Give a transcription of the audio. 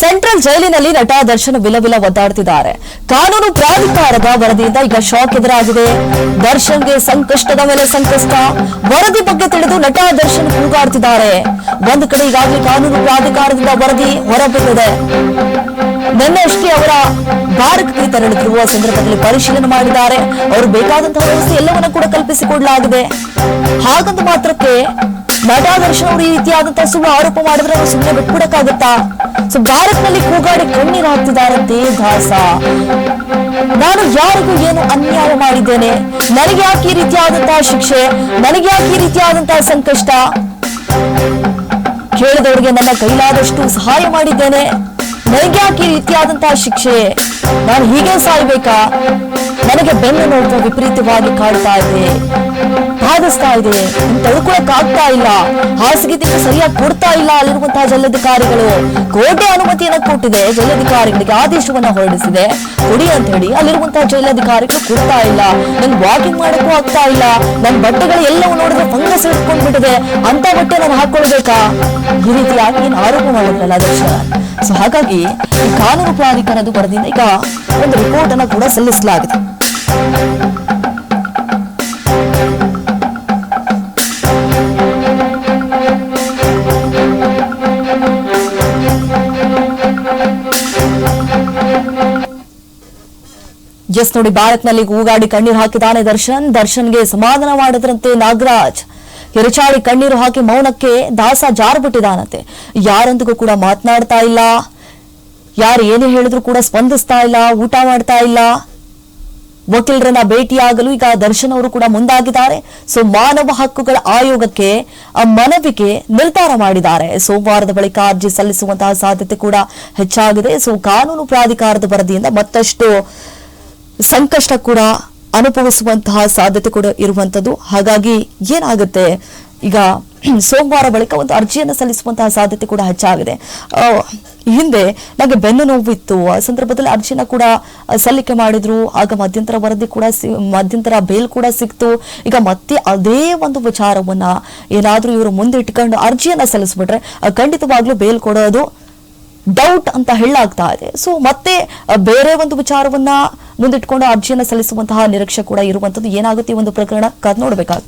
Central ಜೈಲಿನಲ್ಲಿ ನಟ ದರ್ಶನ್ ವಿಲವಿಲ ಒದ್ದಾಡ್ತಿದ್ದಾರೆ. ಕಾನೂನು ಪ್ರಾಧಿಕಾರದ ವರದಿಯಿಂದ ಈಗ ಶಾಕ್ ಎದುರಾಗಿದೆ. ದರ್ಶನ್ಗೆ ಸಂಕಷ್ಟದ ಮೇಲೆ ಸಂಕಷ್ಟ. ವರದಿ ಬಗ್ಗೆ ತಿಳಿದು ನಟ ದರ್ಶನ್ ಕೂಗಾಡ್ತಿದ್ದಾರೆ. ಒಂದು ಕಡೆ ಈಗಾಗಲೇ ಕಾನೂನು ಪ್ರಾಧಿಕಾರದಿಂದ ವರದಿ ಹೊರಬಿದ್ದಿದೆ. ನಿನ್ನೆಯಷ್ಟೇ ಅವರ ಭಾರತಕ್ಕೆ ತೆರಳುತ್ತಿರುವ ಸಂದರ್ಭದಲ್ಲಿ ಪರಿಶೀಲನೆ ಮಾಡಿದ್ದಾರೆ. ಅವರು ಬೇಕಾದಂತಹ ವ್ಯವಸ್ಥೆ ಎಲ್ಲವನ್ನೂ ಕೂಡ ಕಲ್ಪಿಸಿಕೊಡಲಾಗಿದೆ. ಹಾಗಂತ ಮಾತ್ರಕ್ಕೆ ನಟ ದರ್ಶನ್ ಈ ರೀತಿಯಾದಂತಹ ಸುಳ್ಳು ಆರೋಪ ಮಾಡಿದ್ರೆ ಅವರು ಸುಮ್ಮನೆ ಬಿಟ್ಬಿಡಕ್ಕಾಗುತ್ತಾ? ಸೊ, ಭಾರತ್ನಲ್ಲಿ ಕೂಗಾಡಿ ಕಣ್ಣೀರು ಹಾಕ್ತಿದ್ದಾರಂತೆ ದಾಸ. ನಾನು ಯಾರಿಗೂ ಏನು ಅನ್ಯಾಯ ಮಾಡಿದ್ದೇನೆ? ನನಗೆ ಯಾಕೆ ಈ ರೀತಿಯಾದಂತಹ ಶಿಕ್ಷೆ? ನನಗೆ ಯಾಕೆ ಈ ರೀತಿಯಾದಂತಹ ಸಂಕಷ್ಟ? ಕೇಳಿದವರಿಗೆ ನನ್ನ ಕೈಲಾದಷ್ಟು ಸಹಾಯ ಮಾಡಿದ್ದೇನೆ. ನನಗೆ ಯಾಕೆ ಈ ರೀತಿಯಾದಂತಹ ಶಿಕ್ಷೆ? ನಾನು ಹೀಗೆ ಸಾಯ್ಬೇಕಾ? ನನಗೆ ಬೆನ್ನು ನೋವು ವಿಪರೀತವಾಗಿ ಕಾಡ್ತಾ ಇದೆ. ಬಾಧಿಸ್ತಾ ಇದೆ ತಡ್ಕೊಳಕ್ ಆಗ್ತಾ ಇಲ್ಲ. ಹಾಸಿಗೆ ದಿಕ್ಕ ಸರಿಯಾಗಿ ಕೊಡ್ತಾ ಇಲ್ಲ ಅಲ್ಲಿರುವಂತಹ ಜಲ್ಲಾಧಿಕಾರಿಗಳು. ಕೋಟೆ ಅನುಮತಿಯನ್ನ ಕೊಟ್ಟಿದೆ. ಜಲ್ಲಾಧಿಕಾರಿಗಳಿಗೆ ಆದೇಶವನ್ನ ಹೊರಡಿಸಿದೆ. ಕೊಡಿ ಅಂತ ಹೇಳಿ ಅಲ್ಲಿರುವಂತಹ ಜೈಲಾಧಿಕಾರಿಗಳು ಕೊಡ್ತಾ ಇಲ್ಲ. ನನ್ ವಾಕಿಂಗ್ ಮಾಡಕ್ಕೂ ಆಗ್ತಾ ಇಲ್ಲ. ನನ್ ಬಟ್ಟೆಗಳು ಎಲ್ಲವೂ ನೋಡಿದ್ರೆ ಫಂಗಸ್ ಹಿಡ್ಕೊಂಡ್ಬಿಟ್ಟಿದೆ. ಅಂತ ಬಟ್ಟೆ ನಾನು ಹಾಕೊಳ್ಬೇಕಾ ಈ ರೀತಿಯಾಗಿ ನೀನು ಆರೋಪ ಮಾಡಿದ್ರಲ್ಲ ಅಧ್ಯಕ್ಷ ಸೊ ಹಾಗಾಗಿ ಕಾನೂನು ಪ್ರಾಧಿಕಾರದ ವರದಿಯಿಂದ ಈಗ ಒಂದು ರಿಪೋರ್ಟ್ ಅನ್ನ ಕೂಡ ಸಲ್ಲಿಸಲಾಗಿದೆ. ಜಸ್ಟ್ ನೋಡಿ ಭಾರತ್ನಲ್ಲಿ ಕೂಗಾಡಿ ಕಣ್ಣೀರು ಹಾಕಿದಾನೆ ದರ್ಶನ್. ದರ್ಶನ್ಗೆ ಸಮಾಧಾನ ಮಾಡಿದ್ರಂತೆ ನಾಗರಾಜ್. ಹೆರಚಾಳಿ ಕಣ್ಣೀರು ಹಾಕಿ ಮೌನಕ್ಕೆ ದಾಸ ಜಾರ್ಬಿಟ್ಟಿದಾನಂತೆ. ಯಾರೊಂದಿಗೂ ಕೂಡ ಮಾತನಾಡ್ತಾ ಇಲ್ಲ. ಯಾರು ಏನೇ ಹೇಳಿದ್ರು ಕೂಡ ಸ್ಪಂದಿಸ್ತಾ ಇಲ್ಲ, ಊಟ ಮಾಡ್ತಾ ಇಲ್ಲ. ವಕೀಲರನ್ನ ಭೇಟಿಯಾಗಲು ಈಗ ದರ್ಶನ್ ಅವರು ಕೂಡ ಮುಂದಾಗಿದ್ದಾರೆ. ಸೊ ಮಾನವ ಹಕ್ಕುಗಳ ಆಯೋಗಕ್ಕೆ ಮನವಿಗೆ ನಿರ್ಧಾರ ಮಾಡಿದ್ದಾರೆ. ಸೋಮವಾರದ ಬಳಿಕ ಅರ್ಜಿ ಸಲ್ಲಿಸುವಂತಹ ಸಾಧ್ಯತೆ ಕೂಡ ಹೆಚ್ಚಾಗಿದೆ. ಸೊ ಕಾನೂನು ಪ್ರಾಧಿಕಾರದ ವರದಿಯಿಂದ ಮತ್ತಷ್ಟು ಸಂಕಷ್ಟ ಕೂಡ ಅನುಭವಿಸುವಂತಹ ಸಾಧ್ಯತೆ ಕೂಡ ಇರುವಂತದ್ದು ಹಾಗಾಗಿ ಏನಾಗುತ್ತೆ? ಈಗ ಸೋಮವಾರ ಬಳಿಕ ಒಂದು ಅರ್ಜಿಯನ್ನು ಸಲ್ಲಿಸುವಂತಹ ಸಾಧ್ಯತೆ ಕೂಡ ಹೆಚ್ಚಾಗಿದೆ. ಹಿಂದೆ ನನಗೆ ಬೆನ್ನು ನೋವು ಇತ್ತು ಆ ಸಂದರ್ಭದಲ್ಲಿ ಅರ್ಜಿನ ಕೂಡ ಸಲ್ಲಿಕೆ ಮಾಡಿದ್ರು. ಆಗ ಮಧ್ಯಂತರ ವರದಿ ಕೂಡ ಸಿ- ಮಧ್ಯಂತರ ಬೇಲ್ ಕೂಡ ಸಿಕ್ತು. ಈಗ ಮತ್ತೆ ಅದೇ ಒಂದು ವಿಚಾರವನ್ನ ಏನಾದರೂ ಇವರು ಮುಂದೆ ಇಟ್ಕೊಂಡು ಅರ್ಜಿಯನ್ನು ಸಲ್ಲಿಸ್ಬಿಟ್ರೆ ಖಂಡಿತವಾಗ್ಲೂ ಬೇಲ್ ಕೊಡೋದು ಡೌಟ್ ಅಂತ ಹೇಳಾಗ್ತಾ ಇದೆ. ಸೊ ಮತ್ತೆ ಬೇರೆ ಒಂದು ವಿಚಾರವನ್ನ ಮುಂದಿಟ್ಕೊಂಡು ಅರ್ಜಿಯನ್ನು ಸಲ್ಲಿಸುವಂತಹ ನಿರೀಕ್ಷೆ ಕೂಡ ಇರುವಂತದ್ದು ಏನಾಗುತ್ತೆ ಒಂದು ಪ್ರಕರಣ? ಕಾದ್ ನೋಡ್ಬೇಕಾಗ್ತದೆ